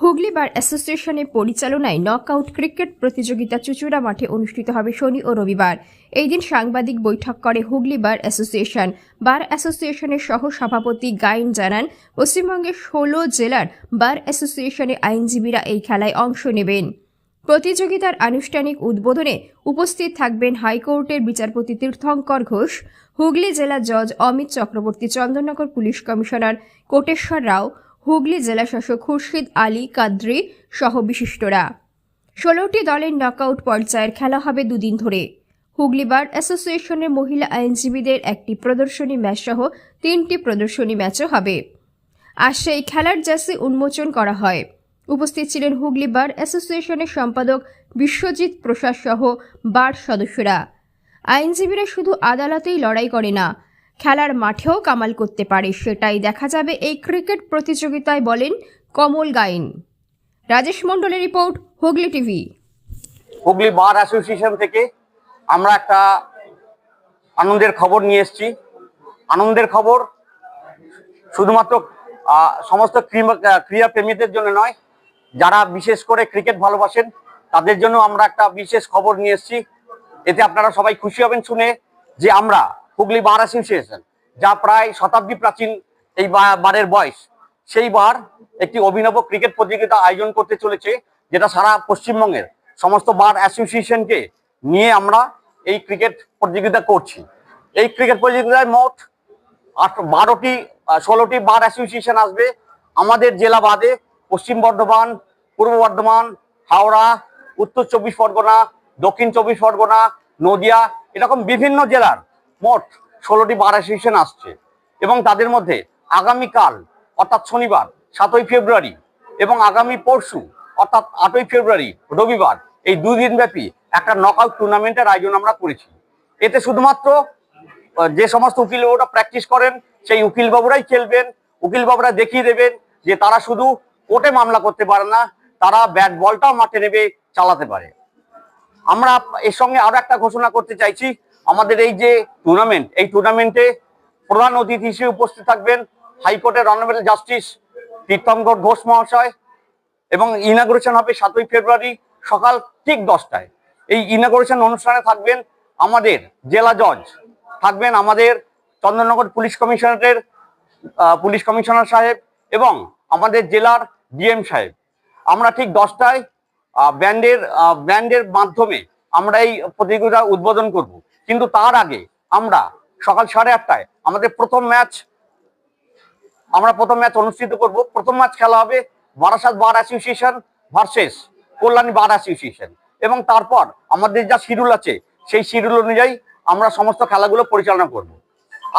হুগলি বার অ্যাসোসিয়েশনের পরিচালনায় knockout cricket প্রতিযোগিতা চুচুড়া মাঠে অনুষ্ঠিত হবে শনি ও রবিবার। এই দিন সাংবাদিক বৈঠক করে হুগলি বার অ্যাসোসিয়েশন। বার অ্যাসোসিয়েশনের সহ সভাপতি গাইন জানান পশ্চিমবঙ্গের ষোলো জেলার বার অ্যাসোসিয়েশনের আইনজীবীরা এই খেলায় অংশ নেবেন। প্রতিযোগিতার আনুষ্ঠানিক উদ্বোধনে উপস্থিত থাকবেন হাইকোর্টের বিচারপতি তীর্থঙ্কর ঘোষ, হুগলি জেলা জজ অমিত চক্রবর্তী, চন্দননগর পুলিশ কমিশনার কোটেশ্বর রাও হুগলি জেলা শাসক খুরশিদ আলী কাদ্রি সহ বিশিষ্টরা। ষোলোটি দলের নকআউট পর্যায়ের খেলা হবে দুদিন ধরে। হুগলি বার অ্যাসোসিয়েশনের মহিলা আইনজীবীদের একটি প্রদর্শনী ম্যাচ সহ তিনটি প্রদর্শনী ম্যাচও হবে। আর সেই খেলার জার্সি উন্মোচন করা হয়। উপস্থিত ছিলেন হুগলি বার অ্যাসোসিয়েশনের সম্পাদক বিশ্বজিৎ প্রসাদ সহ বার সদস্যরা। আইনজীবীরা শুধু আদালতেই লড়াই করে না খেলার মাঠেও কামাল করতে পারে, সেটাই দেখা যাবে এই ক্রিকেট প্রতিযোগিতায়, বলেন কমল গাইন। রাজেশ মণ্ডলের report, Hooghly TV. Hooghly bar association থেকে আমরা একটা আনন্দের খবর নিয়ে এসেছি। আনন্দের খবর শুধুমাত্র সমস্ত ক্রীড়া প্রেমীদের জন্য নয়, যারা বিশেষ করে ক্রিকেট ভালোবাসেন, তাদের জন্য আমরা একটা বিশেষ খবর নিয়ে এসেছি। এতে আপনারা সবাই খুশি হবেন শুনে যে আমরা হুগলি বার অ্যাসোসিয়েশন যা প্রায় শতাব্দী প্রাচীন এই বারের বয়স। সেই বার একটি অভিনব ক্রিকেট প্রতিযোগিতা আয়োজন করতে চলেছে, যেটা সারা পশ্চিমবঙ্গের সমস্ত বার অ্যাসোসিয়েশনকে নিয়ে আমরা এই ক্রিকেট প্রতিযোগিতা করছি। এই ক্রিকেট প্রতিযোগিতায় মোট আট, বারোটি ষোলোটি বার অ্যাসোসিয়েশন আসবে। আমাদের জেলা বাদে পশ্চিম বর্ধমান, পূর্ব বর্ধমান, হাওড়া, উত্তর চব্বিশ পরগনা, দক্ষিণ চব্বিশ পরগনা, নদিয়া, এরকম বিভিন্ন জেলার মোট ষোলোটি বার অ্যাসোসিয়েশন আসছে এবং তাদের মধ্যে আগামীকাল, অর্থাৎ শনিবার, সাতই ফেব্রুয়ারি এবং আগামী পরশু, অর্থাৎ আটই ফেব্রুয়ারি, রবিবার, এই দুই দিন ব্যাপী একটা নকআউট টুর্নামেন্টের আয়োজন আমরা করেছি। এতে শুধুমাত্র যে সমস্ত উকিল বাবুরা প্র্যাকটিস করেন, সেই উকিল বাবুরাই খেলবেন উকিল বাবুরা দেখিয়ে দেবেন যে তারা শুধু কোর্টে মামলা করতে পারে না, তারা ব্যাট বলটাও মাঠে নেবে, চালাতে পারে। আমরা এর সঙ্গে আরও একটা ঘোষণা করতে চাইছি আমাদের এই যে টুর্নামেন্ট এই টুর্নামেন্টে প্রধান অতিথি হিসেবে উপস্থিত থাকবেন হাইকোর্টের অনারেবল জাস্টিস তীর্থঙ্কর ঘোষ মহাশয় এবং ইনাগুরেশন হবে সাতই ফেব্রুয়ারি সকাল ঠিক দশটায়। এই ইনাগুরেশন অনুষ্ঠানে থাকবেন আমাদের জেলা জজ থাকবেন আমাদের চন্দননগর পুলিশ কমিশনারের পুলিশ কমিশনার সাহেব এবং আমাদের জেলার ডিএম সাহেব। আমরা ঠিক দশটায় ব্যান্ডের ব্যান্ডের মাধ্যমে আমরা এই প্রতিযোগিতা উদ্বোধন করব। কিন্তু তার আগে আমরা সকাল সাড়ে আটটায় আমাদের প্রথম ম্যাচ, আমরা প্রথম ম্যাচ অনুষ্ঠিত করব। প্রথম ম্যাচ খেলা হবে Barasat bar association versus Kalyani bar association. এবং তারপর আমাদের যা শিডিউল আছে, সেই শিডিউল অনুযায়ী আমরা সমস্ত খেলাগুলো পরিচালনা করব।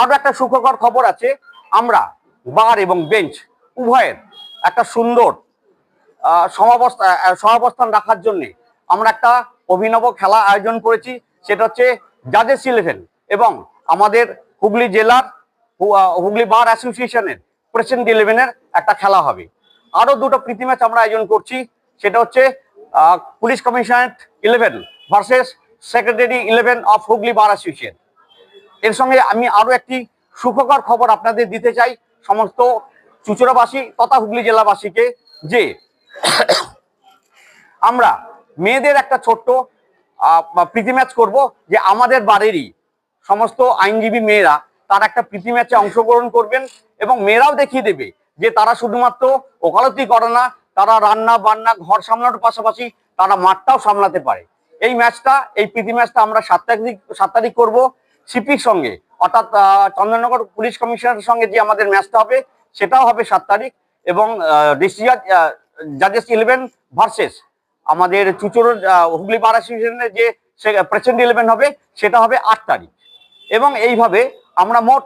আরও একটা সুখকর খবর আছে, আমরা বার এবং বেঞ্চ উভয়ের একটা সুন্দর সমাবস্থা সহাবস্থান রাখার জন্যে আমরা একটা অভিনব খেলা আয়োজন করেছি। সেটা হচ্ছে জাজেস ইলেভেন এবং আমাদের হুগলি জেলার হুগলি বার অ্যাসোসিয়েশনের প্রেসিডেন্ট ইলেভেনের একটা খেলা হবে। আরও দুটো প্রীতি ম্যাচ আমরা আয়োজন করছি। সেটা হচ্ছে police commissionerate eleven versus secretary eleven of Hooghly bar association. এর সঙ্গে আমি আরও একটি সুখকর খবর আপনাদের দিতে চাই। সমস্ত চুচুড়াবাসী তথা হুগলি জেলাবাসীকে যে আমরা মেয়েদের একটা ছোট্ট প্রীতি ম্যাচ করব যে আমাদের বাড়িরই সমস্ত আইনজীবী মেয়েরা তার একটা প্রীতি ম্যাচে অংশগ্রহণ করবেন এবং মেয়েরাও দেখিয়ে দেবে যে তারা শুধুমাত্র ওকালতি করে না তারা রান্না বান্না ঘর সামলানোর পাশাপাশি তারা মাঠটাও সামলাতে পারে। এই ম্যাচটা এই প্রীতি ম্যাচটা আমরা সাত তারিখ সাত তারিখ করব সিপির সঙ্গে। অর্থাৎ আহ, চন্দননগর পুলিশ কমিশনারের সঙ্গে যে আমাদের ম্যাচটা হবে সেটাও হবে সাত তারিখ এবং ডিস্ট্রিক্ট জাজেস ইলেভেন ভার্সেস আমাদের চুচুর হুগলি বার অ্যাসোসিয়েশনের যে প্রেসিডেন্ট ইলেভেন হবে, সেটা হবে আট তারিখ। এবং এইভাবে আমরা মোট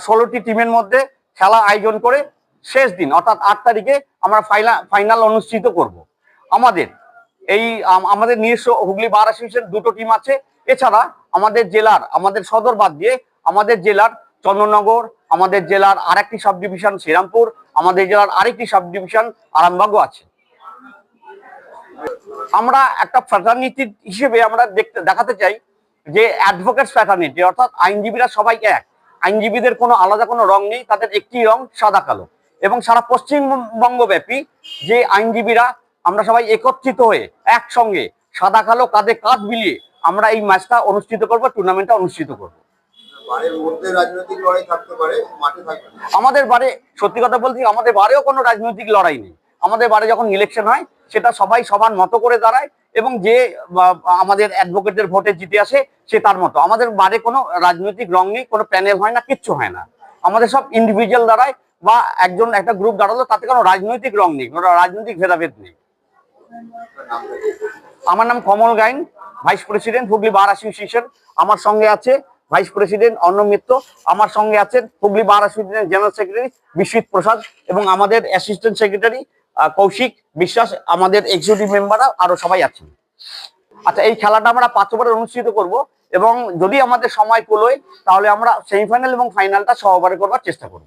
ষোলোটি টিমের মধ্যে খেলা আয়োজন করে শেষ দিন, অর্থাৎ আট তারিখে আমরা ফাইনাল অনুষ্ঠিত করব। আমাদের এই, আম- আমাদের নিজস্ব হুগলি বার অ্যাসোসিয়েশন দুটো টিম আছে। এছাড়া আমাদের জেলার, আমাদের সদর বাদ দিয়ে আমাদের জেলার চন্দননগর, আমাদের জেলার আরেকটি সাব ডিভিশন শ্রীরামপুর, আমাদের জেলার আরেকটি সাব ডিভিশন আরামবাগও আছে। আমরা একটা ফ্র্যাটার্নিটি হিসেবে আমরা দেখতে দেখাতে চাই যে অ্যাডভোকেটস ফ্র্যাটার্নিটি অর্থাৎ আইনজীবীরা সবাই এক। আইনজীবীদের কোনো আলাদা কোনো রং নেই তাদের একটি রং সাদা কালো। এবং সারা পশ্চিমবঙ্গব্যাপী যে আইনজীবীরা আমরা সবাই একত্রিত হয়ে একসঙ্গে সাদা কালো কাঁধে কাঁধ মিলিয়ে আমরা এই ম্যাচটা অনুষ্ঠিত করব টুর্নামেন্টটা অনুষ্ঠিত করব। আমাদের বারে সত্যি কথা বলতে কি, আমাদের বারেও কোনো রাজনৈতিক লড়াই নেই। আমাদের বারে যখন ইলেকশন হয়, সেটা সবাই সবার মতো করে দাঁড়ায় এবং যে আমাদের অ্যাডভোকেটদের ভোটে জিতে আসে, সে তার মতো। আমাদের বারে কোনো রাজনৈতিক রং নেই, কোনো প্যানেল হয় না, কিচ্ছু হয় না। আমাদের সব ইন্ডিভিজুয়াল দাঁড়ায় বা একজন, একটা গ্রুপ দাঁড়াল, তাতে কোনো রাজনৈতিক রং নেই, কোনো রাজনৈতিক ভেদাভেদ নেই? আমার নাম Kamal Gain vice president Hooghly bar association আমার সঙ্গে আছে ভাইস প্রেসিডেন্ট অর্ণব মিত্র। আমার সঙ্গে আছেন হুগলি বার অ্যাসোসিয়েশনের জেনারেল সেক্রেটারি বিশ্বজিৎ প্রসাদ এবং আমাদের অ্যাসিস্ট্যান্ট সেক্রেটারি কৌশিক বিশ্বাস, আমাদের এক্সিকিউটিভ মেম্বাররা আরও সবাই আছেন। আচ্ছা এই খেলাটা আমরা পাঁচ ওভারে অনুষ্ঠিত করব এবং যদি আমাদের সময় কুলোয় তাহলে আমরা সেমিফাইনাল এবং ফাইনালটা সহবারে করবার চেষ্টা করব।